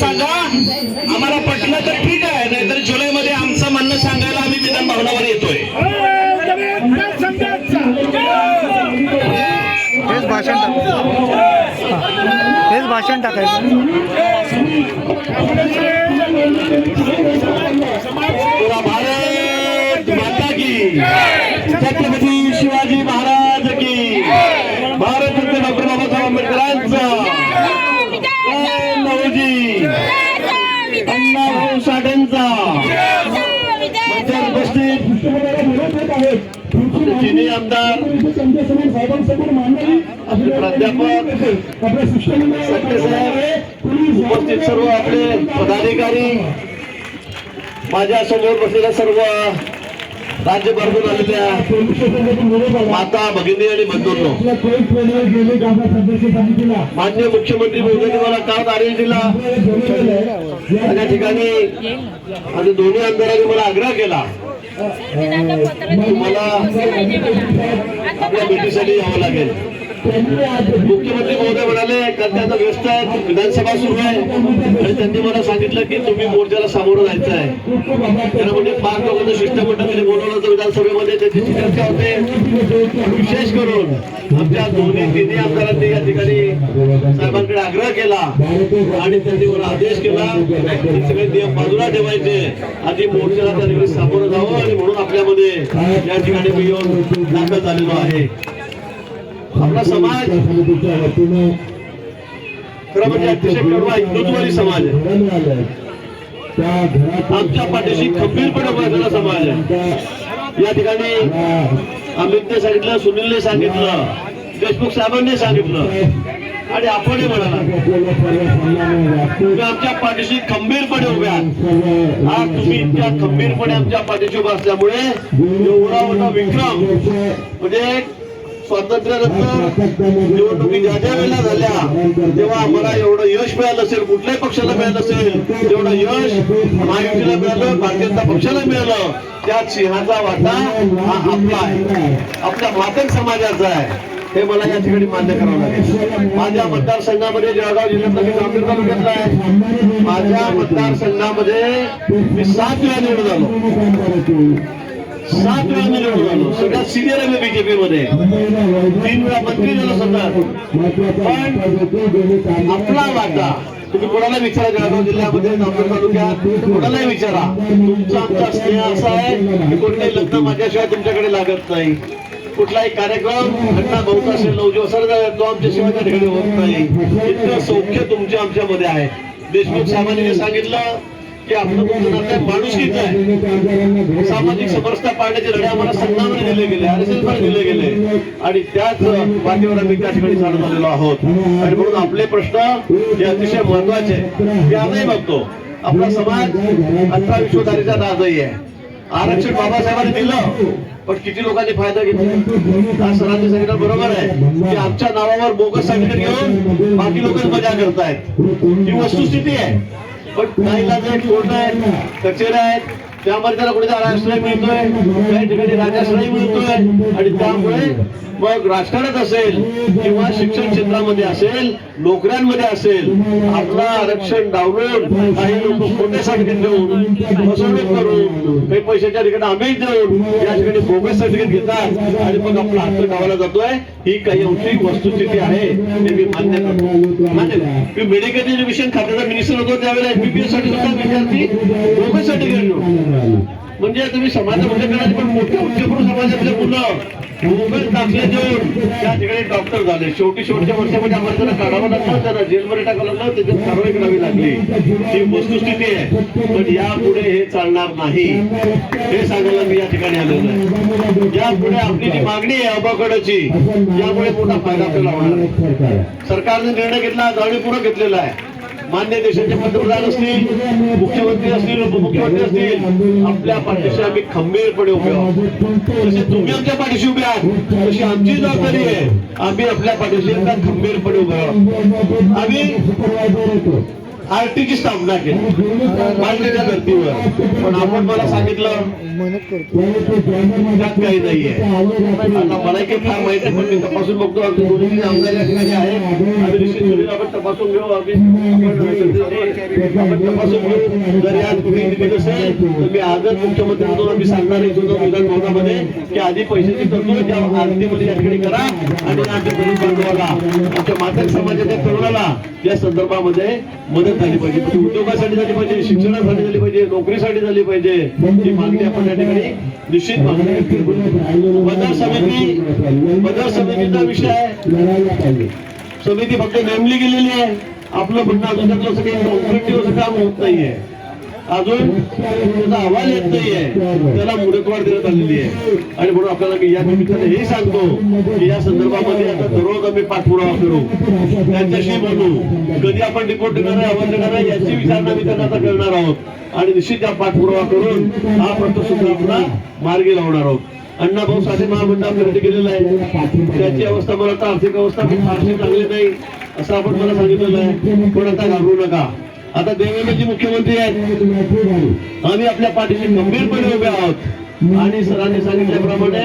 सांगा आम्हाला पटलं तर ठीक आहे नाहीतर जुलैमध्ये आमचं म्हणणं सांगायला आम्ही विधान भवनावर येतोय. हेच भाषण टाकायचं हेच भाषण टाकायचं. पुरा भारत माता की छत्रपती शिवाजी महाराज की भारत रत्न डॉक्टर बाबासाहेब आंबेडकरांचा जय नवजी अण्णाभाऊ साठेंचा मंचावर उपस्थित चिनी आमदार आपले प्राध्यापक उपस्थित सर्व आपले पदाधिकारी माझ्यासमोर बसलेल्या सर्व राज्यभरातून आलेल्या माता भगिनी आणि बंधूंनो. मान्य मुख्यमंत्री मोदींनी मला काल आदेश दिला. आणि त्या ठिकाणी आणि दोन्ही आमदारांनी मला आग्रह केला. मला आपल्या भेटीसाठी यावं लागेल. मुख्यमंत्री महोदय म्हणाले कर्त्याचा व्यस्त आहे विधानसभा सुरू आहे. आणि त्यांनी मला सांगितलं की तुम्ही मोर्चाला सामोरं जायचं आहे. त्यांना म्हणजे पाच लोकांचं शिष्टमंडळाने बोलवलं होतं विधानसभेमध्ये त्याची चर्चा होते? विशेष करून आमच्या दोन्ही तिन्ही आमदारांनी या ठिकाणी साहेबांना आग्रह केला आणि त्यांनी मला आदेश केला की सगळे नियम बाजूला ठेवायचे. आधी मोर्चाला त्या ठिकाणी सामोरं जावं आणि म्हणून आपल्यामध्ये या ठिकाणी मी येऊन दाखल झालेलो आहे. आपला समाज खरं म्हणजे अतिशय कडवा हिंदुत्ववादी समाज आहे. आमच्या पाठीशी खंबीरपणे बसलेला समाज आहे. या ठिकाणी अमितने सांगितलं सुनीलने सांगितलं देशमुख साहेबांनी सांगितलं. आणि आपण म्हणाला आमच्या पाठीशी खंबीरपणे उभ्या आज तुम्ही इतक्या खंबीरपणे आमच्या पाठीशी उभा असल्यामुळे एवढा मोठा विक्रम म्हणजे स्वातंत्र्यानंतर निवडणुकी ज्या ज्या वेळेला झाल्या तेव्हा आम्हाला एवढं यश मिळालं असेल कुठल्याही पक्षाला मिळालं असेल तेवढं यश महायुतीला मिळालं भारतीय जनता पक्षाला मिळालं त्यात सिंहाचा वाटा हा आपला आहे. आपल्या मातक समाजाचा आहे. हे मला या ठिकाणी मान्य करावं लागेल. माझ्या मतदारसंघामध्ये जळगाव जिल्ह्यातला मी जामनेर तालुक्यातला आहे. माझ्या मतदारसंघामध्ये मी सात वेळा निवडून झालो सात वेळा मी निवडून आलो. सगळ्यात सिनियर आहे मी बीजेपी मध्ये. तीन वेळा मंत्री झालो स्वतः पण आपला वाटा तुम्ही कोणाला विचारा जळगाव जिल्ह्यामध्ये नांदेड तालुक्यात? कोणालाही विचारा. तुमचा आमचा स्नेह असा आहे की कोणतेही लग्न माझ्याशिवाय तुमच्याकडे लागत नाही. कुठलाही कार्यक्रम घटना बहुत असेल नवजीवसार तो आमच्याशिवाय त्या ठिकाणी होत नाही. इतकं सौख्य तुमच्या आमच्यामध्ये आहे. देशमुख साहेबांनी सांगितलं की आपलं तुमचं नातं आहे, आहे. सामाजिक समरसता पाळण्याचे लढे आम्हाला सन्मानाने दिले गेले आरएसएस दिले गेले. आणि त्याच वाटेवर आम्ही त्या ठिकाणी चालत आलेलो आहोत. आणि म्हणून आपले प्रश्न हे अतिशय महत्त्वाचे आहेत. मी आजही बघतो. आपला समाज अठरा विश्वधारीचा आजही आहे. आरक्षण बाबासाहेबांनी दिलं. पण किती लोकांनी फायदा घेतला? सरांनी सांगितलं बरोबर आहे. की आमच्या नावावर बोगस सर्टिफिकेट घेऊन बाकी लोक मजा करतायत. ही वस्तुस्थिती आहे. पण काही लाज आहेत कोर्ट आहेत कचेऱ्या आहेत त्यामध्ये त्याला कुठे आश्रय मिळतोय. त्या ठिकाणी राजाश्रय मिळतोय. आणि त्यामुळे मग राजकारणात असेल किंवा शिक्षण क्षेत्रामध्ये असेल नोकऱ्यांमध्ये असेल आपला आरक्षण डावलून काही लोक खोटे सर्टिफिकेट देऊन फसवणूक करून काही पैशाच्या ठिकाणी आम्ही देऊन या ठिकाणी बोगस सर्टिफिकेट घेतात. आणि मग आपला हात गावाला जातोय. ही काही अंशी वस्तुस्थिती आहे हे मी मान्य करतो. मान्य मी मेडिकल एज्युकेशन खात्याचा मिनिस्टर होतो त्यावेळेला एमबीबीएससाठी सुद्धा विद्यार्थी बोगस सर्टिफिकेट घेऊन म्हणजे तुम्ही समाजामध्ये म्हणजे करायचे पण मोठे उच्चपूर्ण समाजातले मुलं मोबाईल दाखले देऊन त्या ठिकाणी डॉक्टर झाले. शेवटी शेवटच्या वर्षामध्ये आम्हाला त्यांना काढावं लागलं त्यांना जेलमध्ये टाकावं लागलं त्याच्यात कारवाई करावी लागली. ही वस्तुस्थिती आहे. पण यापुढे हे चालणार नाही. हे सांगायला मी या ठिकाणी आलेलो आहे. यापुढे आपली जी मागणी आहे अबाकडची यामुळे मोठा फायदा आपल्याला होणार सरकारने निर्णय घेतला जाणीवपूर्वक घेतलेला आहे. मान्य देशाचे पंतप्रधान असतील मुख्यमंत्री असतील उपमुख्यमंत्री असतील आपल्या पाठीशी आम्ही खंबीरपणे उभे आहोत. जसे तुम्ही आमच्या पाठीशी उभे आहात तशी आमची जबाबदारी आहे. आम्ही आपल्या पाठीशी खंबीरपणे उभे आहोत. आम्ही आरटीची स्थापना केली. मांडलेल्या धर्तीवर. पण आपण मला सांगितलं त्यात काही नाहीये. आता मला काही फार माहिती आहे, पण मी तपासून बघतो. आमचे दोन्ही आमदार या ठिकाणी आहे आपण तपासून घेऊ. आपण तपासून घेऊ. जर या तुम्ही दिली नसेल मी आजच मुख्यमंत्री म्हणून आम्ही सांगणार आहे सुद्धा विधान भवनामध्ये की आधी पैशाची तरतूद त्या आरतीमध्ये या ठिकाणी करा आणि आमच्या तरुण बांधवाला आमच्या मातक समाजाच्या तरुणाला या संदर्भामध्ये मदत झाली पाहिजे. ती उद्योगासाठी झाली पाहिजे शिक्षणासाठी झाली पाहिजे नोकरीसाठी झाली पाहिजे ही मागणी आपण या ठिकाणी निश्चित मागणी बाजार समिती बाजार समितीचा विषय आहे. समिती फक्त नेमली गेलेली आहे. आपलं म्हणणं अजून त्यातलं असं काही कॉन्क्रीटिव्ह काम होत नाहीये. अजून त्याचा अहवाल येत नाहीये. त्याला मुदतवाढ देण्यात आलेली आहे. आणि म्हणून आपल्याला मी या निमित्ताने हे सांगतो की या संदर्भामध्ये आता दररोज आम्ही पाठपुरावा करू. त्यांच्याशी बोलू. कधी आपण रिपोर्ट देणार अहवाल देणार आहे याची विचारणा मी त्यांना आता करणार आहोत. आणि निश्चित या पाठपुरावा करून हा प्रश्न सुद्धा आपला मार्गी लावणार आहोत. अण्णाभाऊ साठे महामंडळ आपल्याकडे गेलेलं आहे त्याची अवस्था मला आता आर्थिक अवस्था फारशी चांगली नाही असं आपण मला सांगितलेलं आहे. पण आता घाबरू नका. आता देवेंद्रजी मुख्यमंत्री आहेत. आम्ही आपल्या पाठीशी गंभीरपणे उभे आहोत. आणि सरांनी सांगितल्याप्रमाणे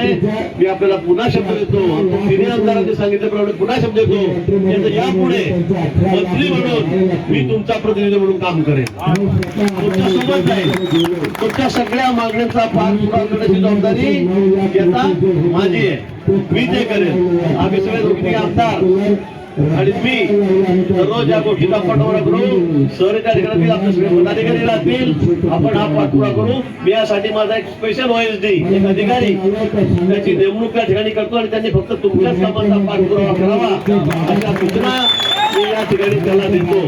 मी आपल्याला पुन्हा शब्द देतो. तिन्ही आमदारांनी सांगितल्याप्रमाणे पुन्हा शब्द देतो. यापुढे मंत्री म्हणून मी तुमचा प्रतिनिधी म्हणून काम करेन. तुमच्यासोबत जाईल तुमच्या सगळ्या मागण्यांचा पार पुरा करण्याची जबाबदारी आता माझी आहे. मी ते करेन. आम्ही सगळे आमदार. आणि मी दररोज या गोष्टीचा पाठपुरा करू. सर त्या ठिकाणी सगळे पदाधिकारी राहतील आपण हा पाठपुरा करू. मी यासाठी माझा एक स्पेशल ओएसडी एक अधिकारी त्याची नेमणूक त्या ठिकाणी करतो आणि त्यांनी फक्त तुमच्याच कामाचा पाठपुरावा करावा अशा सूचना या ठिकाणी त्याला देतो.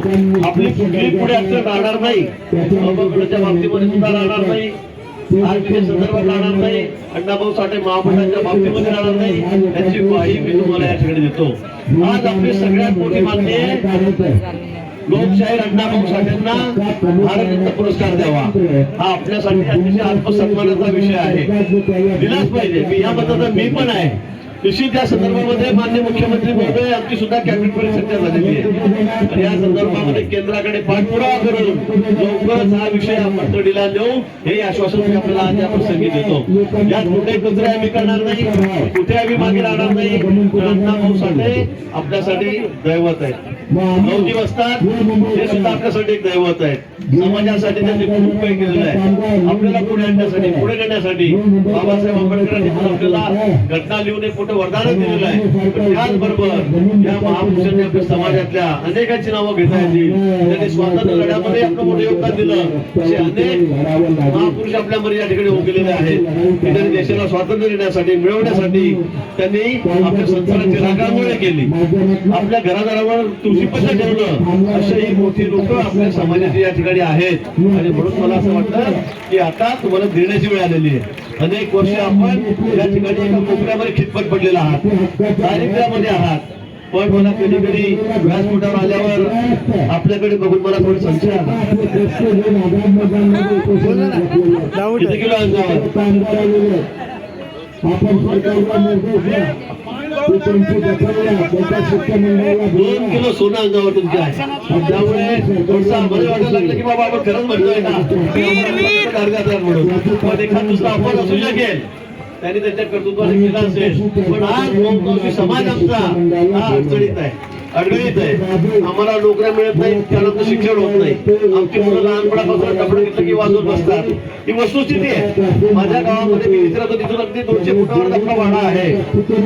आपली कुठली पुढे अडचण राहणार नाही. बाबतीमध्ये सुद्धा राहणार नाही. आर्थिक संदर्भात राहणार नाही. अण्णाभाऊ साठे महामंडळाच्या बाबतीमध्ये राहणार नाही. याची ग्वाही मी तुम्हाला या ठिकाणी देतो. आज आपली सगळ्यात मोठी मागणी आहे. लोकशाहीर अण्णाभाऊ साठेंना भारतरत्न पुरस्कार द्यावा. हा आपल्यासाठी अतिशय आत्मसन्मानाचा विषय आहे. दिलाच पाहिजे. मी या मताचा मी पण आहे. निश्चित या संदर्भामध्ये मान्य मुख्यमंत्री महोदय आमची सुद्धा कॅबिनेट परिषद झालेली आहे. आणि या संदर्भामध्ये केंद्राकडे पाठपुरावा करून लवकरच हा विषय आपण तडीला देऊ हे आश्वासन मी आपल्याला आज या प्रसंगी देतो. यात कुठे कचरे आम्ही करणार नाही कुठे आम्ही मागे राहणार नाही अण्णा भाऊ साठे आपल्यासाठी दैवत आहेत. नवजी असतात हे सुद्धा आपल्यासाठी एक दैवत आहे. समाजासाठी त्यांनी खूप काही केलेलं आहे. आपल्याला पुढे आणण्यासाठी पुढे नेण्यासाठी बाबासाहेब आंबेडकरांनी आपल्याला घटना लिहून एक मोठं वरदान दिलेलं आहे. त्याचबरोबर या महापुरुषांनी आपल्या समाजातल्या अनेकांची नावं घेता येतील. त्यांनी स्वातंत्र्य लढ्यामध्ये आपलं मोठं योगदान दिलं. असे अनेक महापुरुष आपल्यामध्ये या ठिकाणी उगलेले आहेत. त्यांनी देशाला स्वातंत्र्य देण्यासाठी मिळवण्यासाठी त्यांनी आपल्या संसाराची रागामुळे केली. आपल्या घरादारावर तुळशीपत्र ठेवलं अशी मोठी लोक आपल्या समाजाची या ठिकाणी आहेत. आणि म्हणून मला असं वाटतं की आता तुम्हाला देण्याची वेळ आलेली आहे. अनेक वर्ष आपण या ठिकाणी एका कोपऱ्यामध्ये खितपत पडलेला आहात. दारिद्र्यामध्ये आहात. पण मला कधी कधी व्यासपीठावर आल्यावर आपल्याकडे बघून मला थोडं संशय आला. किती किलो अंगावर दोन किलो सोनं अंगावर तुमच्या आहे. त्यामुळे थोडंसं आम्हाला वाटायला लागलं की बाबा आपण खरंच म्हणतोय कारखानदार म्हणून पण एखाद दुसरा असू शकेल. त्यांनी त्यांच्या कर्तृत्वाने केला असेल. पण आज समाज आमचा हा अडचणीत आहे. अडगळीत आहे. आम्हाला नोकऱ्या मिळत नाही त्यानंतर शिक्षण होत नाही. आमची मुलं लहानपणापासून कपडे घेतलं की वाजवत बसतात. ही वस्तुस्थिती आहे. माझ्या गावामध्ये मी विचारतो तिथून अगदी दोनशे फुटावर आपला वाडा आहे.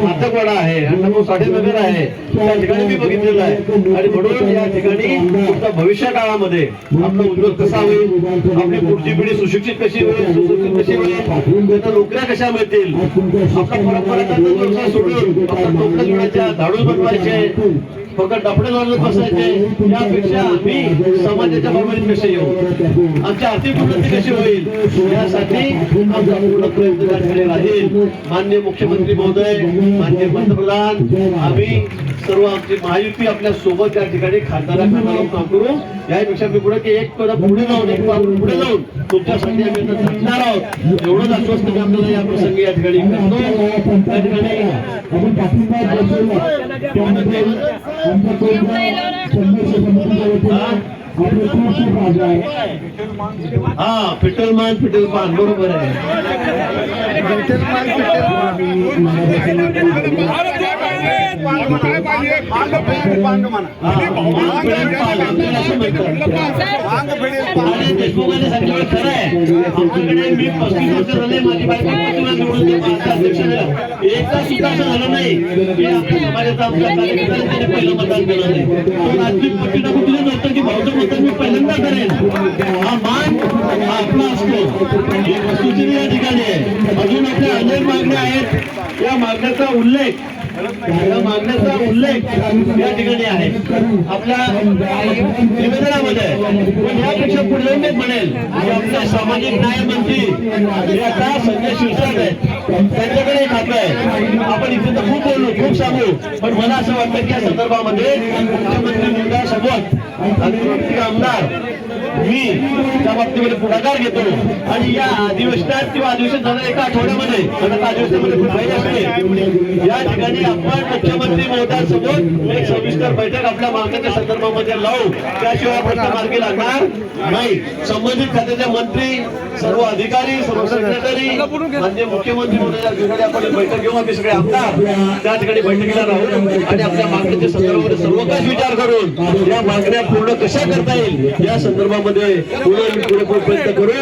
मातक वाडा आहे. अण्णाभाऊ साठे नगर आहे. त्या ठिकाणी मी बघितलेलं आहे. आणि म्हणून या ठिकाणी तुमचा भविष्य काळामध्ये आपला उद्योग कसा होईल? आपली पुढची पिढी सुशिक्षित कशी होईल? सुशिक्षित कशी होईल? त्यांना नोकऱ्या कशा मिळतील? आपला परंपरेचा व्यवसाय सोडून आपल्या नोकऱ्या जोडायच्या झाडू बनवायचे. फक्त डफडे लावत बसायचे. यापेक्षा आम्ही समाजाच्या बरोबरीत कसे येऊ? आमची आर्थिक उन्नती कशी होईल? यासाठी आमचा पूर्ण प्रयत्न त्या ठिकाणी राहील मान्य मुख्यमंत्री महोदय मान्य पंतप्रधान आम्ही सर्व आमची महायुती आपल्यासोबत त्या ठिकाणी खासदारा खासदारा काम करू. यापेक्षा मी पुढे की एक कदम पुढे जाऊन एक पाऊल पुढे जाऊन तुमच्यासाठी आम्ही आता झटणार आहोत. एवढंच आश्वस्त मी आपल्याला या प्रसंगी या ठिकाणी करतो त्या ठिकाणी हा? हा पिटल मान पिटल पान बरोबर आहे. मी पस्तीस वर्ष झाले माझी बायको पस्तीस निवडून ते मागचं अध्यक्ष झालं एकदा सुद्धा असं झालं नाही. की कार्यकर्त्याने त्याने पहिलं मतदान केलं नाही. टाकून दिलं नव्हतं की भाऊचं मतदान मी पहिल्यांदा करेन. हा मान वस्तुस्थिती या ठिकाणी आहे. अजून आपल्या अनेक मागण्या आहेत. या मागण्याचा उल्लेख या मागण्याचा उल्लेख या ठिकाणी आहे. आपल्या निवेदनामध्ये पण यापेक्षा पुढे मी म्हणेल की आपले सामाजिक न्याय मंत्री हे आता संजय शिरसाट आहेत? त्यांच्याकडे खातं आहे. आपण इथे तर खूप बोललो खूप सांगू पण मला असं वाटतं की या संदर्भामध्ये मुख्यमंत्री मुद्द्यासोबत आणि आमदार मी त्या बाबतीमध्ये पुढाकार घेतो. आणि या अधिवेशनात किंवा अधिवेशन झालं एका आठवड्यामध्ये अधिवेशनामध्ये खूप असते या ठिकाणी आपण मुख्यमंत्री महोदयांसोबत एक सविस्तर बैठक आपल्या मागण्याच्या संदर्भामध्ये लावू. त्याशिवाय प्रश्न मार्गी लागणार नाही. संबंधित खात्याचे मंत्री सर्व अधिकारी सर्व सेक्रेटरी म्हणजे मुख्यमंत्री महोदया आपण बैठक घेऊ. आम्ही सगळे आमदार त्या ठिकाणी बैठकीला राहू. आणि आपल्या मागण्याच्या संदर्भामध्ये सर्व काही विचार करून या मागण्या पूर्ण कशा करता येईल या संदर्भात संदर्भामध्ये पुन्हा मी पुरेपूर प्रयत्न करू.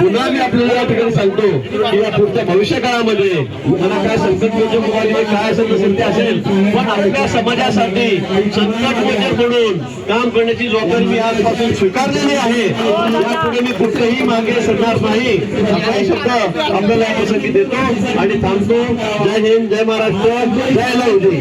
पुन्हा मी आपल्याला या ठिकाणी सांगतो की या पुढच्या भविष्य काळामध्ये मला काय संकट म्हणजे मोचक काय असेल तसेल ते असेल. पण आपल्या समाजासाठी संकट मोचक म्हणून काम करण्याची जबाबदारी मी आजपासून स्वीकारलेली आहे. यापुढे मी कुठेही मागे सरणार नाही. असा शब्द आपल्याला या प्रसंगी देतो आणि थांबतो. जय हिंद जय महाराष्ट्र जय लवजी